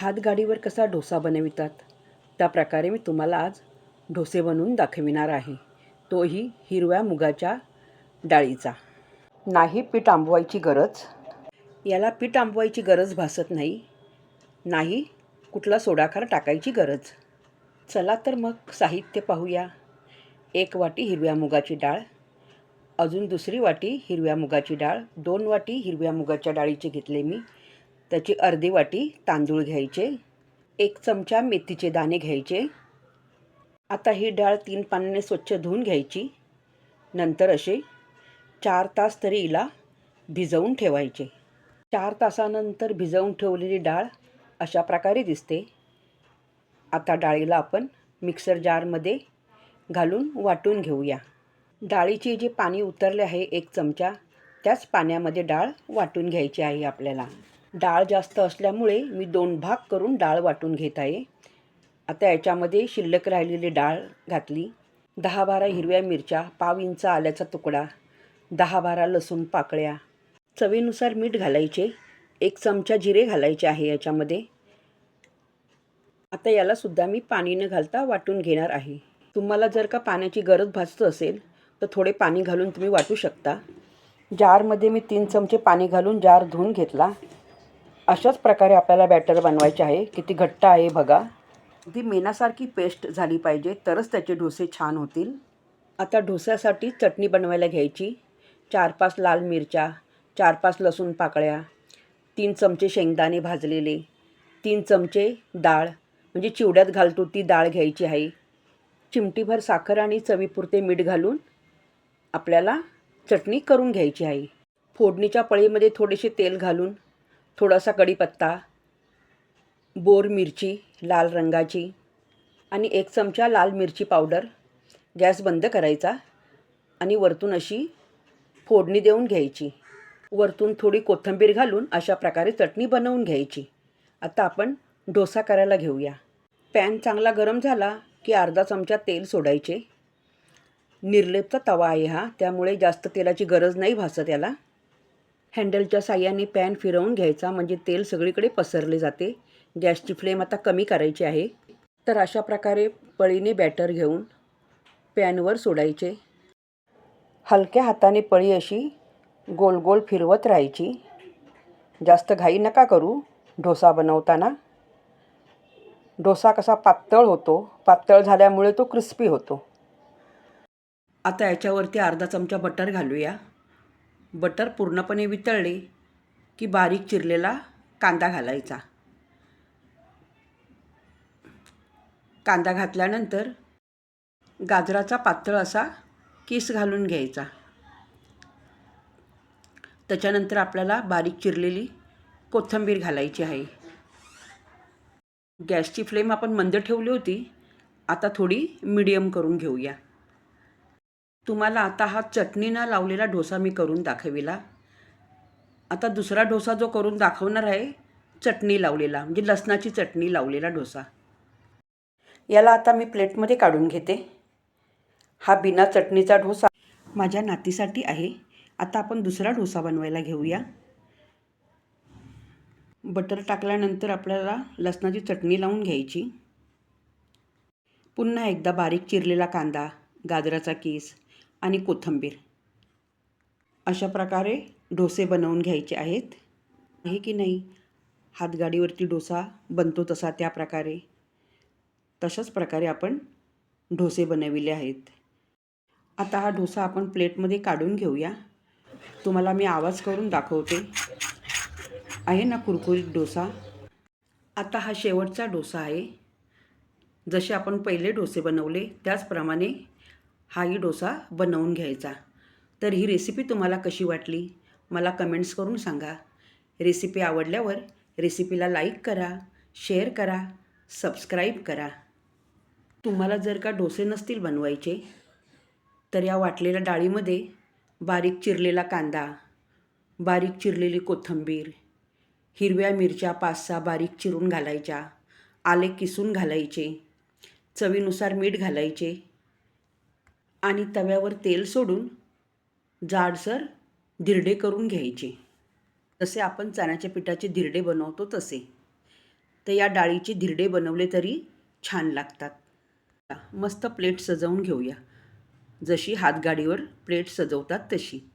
हातगाडीवर कसा डोसा बनवितात? त्या प्रकारे मी तुम्हाला आज डोसे बनवून दाखविणार आहे. तोही हिरव्या मुगाच्या डाळीचा. नाही पीठ आंबवायची गरज? याला पीठ आंबवायची गरज भासत नाही. नाही कुठला सोडाखार टाकायची गरज? चला तर मग साहित्य पाहूया. एक वाटी हिरव्या मुगाची डाळ अजून दुसरी वाटी हिरव्या मुगाची डाळ दोन वाटी हिरव्या मुगाच्या डाळीची घेतले मी. त्याची अर्धी वाटी तांदूळ घ्यायचे एक चमचा मेथीचे दाणे घ्यायचे. आता ही डाळ तीन पाण्याने स्वच्छ धुवून घ्यायची. नंतर असे चार तास तरी हिला भिजवून ठेवायचे. चार तासानंतर भिजवून ठेवलेली डाळ अशा प्रकारे दिसते. आता डाळीला आपण मिक्सर जारमध्ये घालून वाटून घेऊया. डाळीचे जे पाणी उतरले आहे एक चमचा त्याच पाण्यामध्ये डाळ वाटून घ्यायची आहे आपल्याला. डाळ जास्त असल्यामुळे मी दोन भाग करून डाळ वाटून घेत आहे. आता याच्यामध्ये शिल्लक राहिलेली डाळ घातली. दहा बारा हिरव्या मिरच्या पाव इंच आल्याचा तुकडा दहा बारा लसूण पाकळ्या. चवीनुसार मीठ घालायचे. एक चमचा जिरे घालायचे आहे याच्यामध्ये. आता यालासुद्धा मी पाणी न घालता वाटून घेणार आहे. तुम्हाला जर का पाण्याची गरज भासत असेल तर थोडे पाणी घालून तुम्ही वाटू शकता. जारमध्ये मी तीन चमचे पाणी घालून जार धुवून घेतला. अशाच प्रकारे आपल्याला बॅटर बनवायचे आहे. किती घट्ट आहे बघा. अगदी मेनासारखी पेस्ट झाली पाहिजे तरच त्याचे डोसे छान होतील. आता डोस्यासाठी चटणी बनवायला घ्यायची. चार पाच लाल मिरच्या चार पाच लसूण पाकळ्या तीन चमचे शेंगदाणे भाजलेले तीन चमचे डाळ म्हणजे चिवड्यात घालतो ती डाळ घ्यायची आहे. चिमटीभर साखर आणि चवीपुरते मीठ घालून आपल्याला चटणी करून घ्यायची आहे. फोडणीच्या पळीमध्ये थोडेसे तेल घालून थोडासा कढीपत्ता बोर मिरची लाल रंगाची आणि एक चमचा लाल मिरची पावडर गॅस बंद करायचा आणि वरतून अशी फोडणी देऊन घ्यायची. वरतून थोडी कोथिंबीर घालून अशा प्रकारे चटणी बनवून घ्यायची. आता आपण डोसा करायला घेऊया. पॅन चांगला गरम झाला की अर्धा चमचा तेल सोडायचे. निर्लेपचा तवा आहे हा त्यामुळे जास्त तेलाची गरज नाही भासत याला. हँडलच्या साह्याने पॅन फिरवून घ्यायचा म्हणजे तेल सगळीकडे पसरले जाते. गॅसची फ्लेम आता कमी करायची आहे. तर अशा प्रकारे पळीने बॅटर घेऊन पॅनवर सोडायचे. हलक्या हाताने पळी अशी गोल गोल फिरवत राहायची. जास्त घाई नका करू डोसा बनवताना. डोसा कसा पातळ होतो पातळ झाल्यामुळे तो क्रिस्पी होतो. आता याच्यावरती अर्धा चमचा बटर घालूया. बटर पूर्णपणे वितळले की बारीक चिरलेला कांदा घालायचा. कांदा घातल्यानंतर गाजराचा पातळ असा किस घालून घ्यायचा. त्याच्यानंतर आपल्याला बारीक चिरलेली कोथिंबीर घालायची आहे. गॅसची फ्लेम आपण मंद ठेवली होती. आता थोडी मिडियम करून घेऊया. तुम्हाला आता हा चटणीनं लावलेला डोसा मी करून दाखविला. आता दुसरा डोसा जो करून दाखवणार आहे चटणी लावलेला म्हणजे लसणाची चटणी लावलेला डोसा. याला आता मी प्लेटमध्ये काढून घेते. हा बिना चटणीचा डोसा माझ्या नातीसाठी आहे. आता आपण दुसरा डोसा बनवायला घेऊया. बटर टाकल्यानंतर आपल्याला लसणाची चटणी लावून घ्यायची. पुन्हा एकदा बारीक चिरलेला कांदा गाजराचा केस आणि कोथिंबीर. अशा प्रकारे डोसे बनवून घ्यायचे आहेत. आहे की नाही? हातगाडीवरती डोसा बनतो तसा त्या प्रकारे. तशाच प्रकारे आपण डोसे बनविले आहेत. आता हा डोसा आपण प्लेटमध्ये काढून घेऊया. तुम्हाला मी आवाज करून दाखवते. आहे ना कुरकुरीत डोसा? आता हा शेवटचा डोसा आहे. जसे आपण पहिले डोसे बनवले त्याचप्रमाणे हाही डोसा बनवून घ्यायचा. तर ही रेसिपी तुम्हाला कशी वाटली? मला कमेंट्स करून सांगा. रेसिपी आवडल्यावर रेसिपीला लाईक करा शेअर करा सबस्क्राईब करा. तुम्हाला जर का डोसे नसतील बनवायचे तर या वाटलेल्या डाळीमध्ये बारीक चिरलेला कांदा बारीक चिरलेली कोथिंबीर हिरव्या मिरच्या पाच सहा बारीक चिरून घालायच्या आले किसून घालायचे चवीनुसार मीठ घालायचे आणि तव्यावर तेल सोडून जाडसर धिरडे करून घ्यायचे. जसे आपण चण्याच्या पिठाचे धिरडे बनवतो तसे. तर या डाळीचे धिरडे बनवले तरी छान लागतात. मस्त प्लेट सजवून घेऊया. जशी हातगाडीवर प्लेट सजवतात तशी.